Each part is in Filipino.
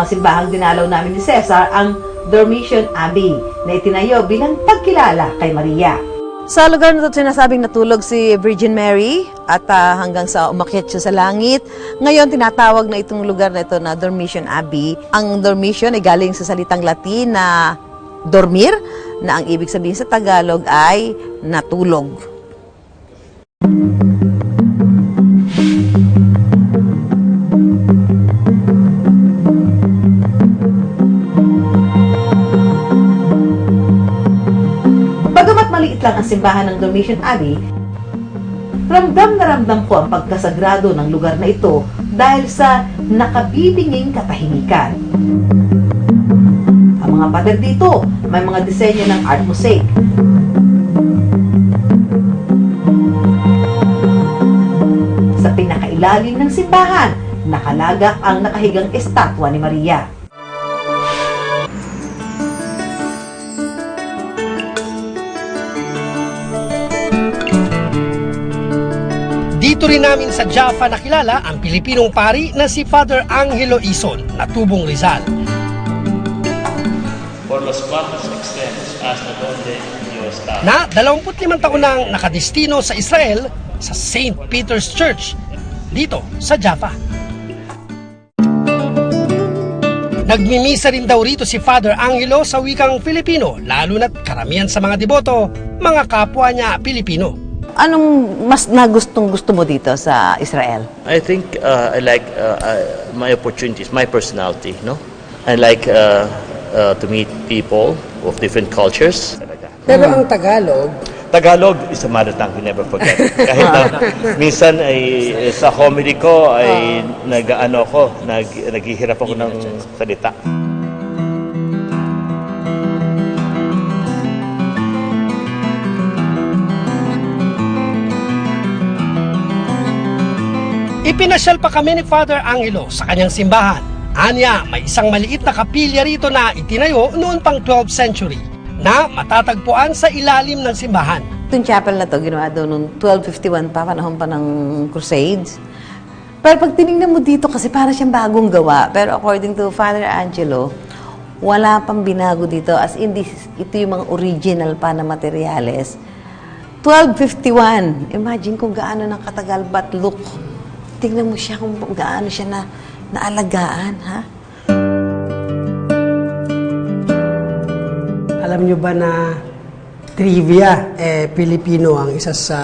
mga simbahang dinalaw namin ni Cesar ang Dormition Abbey na itinayo bilang pagkilala kay Maria. Sa lugar na ito sinasabing natulog si Virgin Mary at ah, hanggang sa umakyat siya sa langit. Ngayon tinatawag na itong lugar na ito na Dormition Abbey. Ang Dormition ay galing sa salitang Latin na dormir na ang ibig sabihin sa Tagalog ay natulog. Maliit lang ang simbahan ng Dormition Abbey, ramdam na ramdam ko ang pagkasagrado ng lugar na ito dahil sa nakabibinging katahimikan. Ang mga pader dito, may mga disenyo ng art mosaic. Sa pinakailalim ng simbahan, nakalagak ang nakahigang estatwa ni Maria. Dito rin namin sa Jaffa nakilala ang Pilipinong pari na si Father Angelo Ison na tubong Rizal. los donde na 25 taon nang nakadestino sa Israel sa St. Peter's Church dito sa Jaffa. Nagmimisa rin daw rito si Father Angelo sa wikang Filipino, lalo na't karamihan sa mga deboto, mga kapwa niya Pilipino. Anong mas nagustong gusto mo dito sa Israel? I think uh, I like uh, uh, my opportunities, my personality, no? I like uh, uh, to meet people of different cultures. Pero ang Tagalog, Tagalog is a mother tongue we never forget. Kahit na minsan ay sa comedy ko ay nag-ano ko, nag naghihirap ako ng salita. Ipinasyal pa kami ni Father Angelo sa kanyang simbahan. Anya, may isang maliit na kapilya rito na itinayo noon pang 12th century na matatagpuan sa ilalim ng simbahan. Itong chapel na to, ginawa daw noong 1251 pa, panahon pa ng Crusades. Pero pag tinignan mo dito, kasi para siyang bagong gawa. Pero according to Father Angelo, wala pang binago dito. As in, this, ito yung mga original pa na materyales. 1251. Imagine kung gaano ng katagal but look. Tingnan mo siya kung gaano siya na naalagaan, ha? Alam nyo ba na trivia, eh, Pilipino ang isa sa,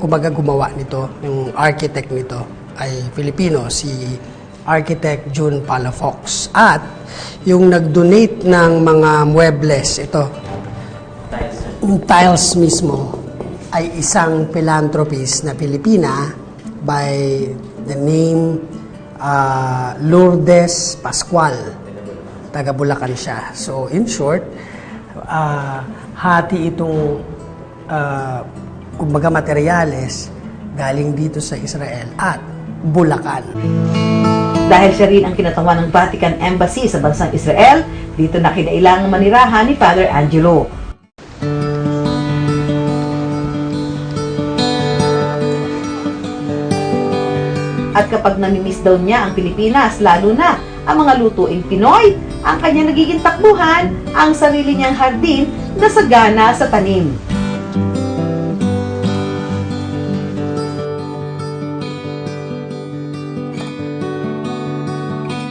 kumbaga gumawa nito, yung architect nito ay Filipino, si architect June Palafox. At yung nag-donate ng mga muebles, ito, yung tiles mismo, ay isang philanthropist na Pilipina by the name uh, Lourdes Pascual taga Bulacan siya. So, in short, ah, hati itong ah, kumbaga materyales galing dito sa Israel at Bulacan. Dahil siya rin ang kinatawan ng Vatican Embassy sa bansang Israel, dito na kinailangang manirahan ni Father Angelo. At kapag namimiss daw niya ang Pilipinas, lalo na ang mga lutuing Pinoy, ang kanya nagiging takbuhan, ang sarili niyang hardin na sagana sa tanim.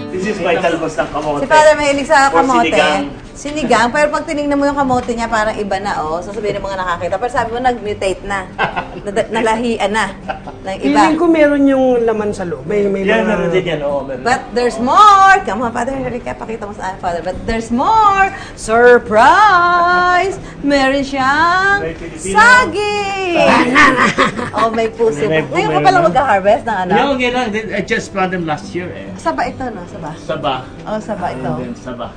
This is my talbos ng kamote. Si Father mahilig sa kamote. sinigang. Sinigang. Pero pag tinignan mo yung kamote niya, parang iba na, oh. Sasabihin ng mga nakakita. Pero sabi mo, nag-mutate na. Nada- Nalahian na. Ng iba. Feeling ko meron yung laman sa loob. May, may Yan, mga- meron din yan. Oo, meron. But there's more! Come on, Father. Halika, pakita mo sa akin, Father. But there's more! Surprise! Meron siyang May Pilipino. saging! oh, may puso. May- may- Ngayon ka pala mag-harvest ng ano? No, okay lang. I just planted them last year eh. Saba ito, no? Saba. Saba. Oh, saba ito. And then Saba.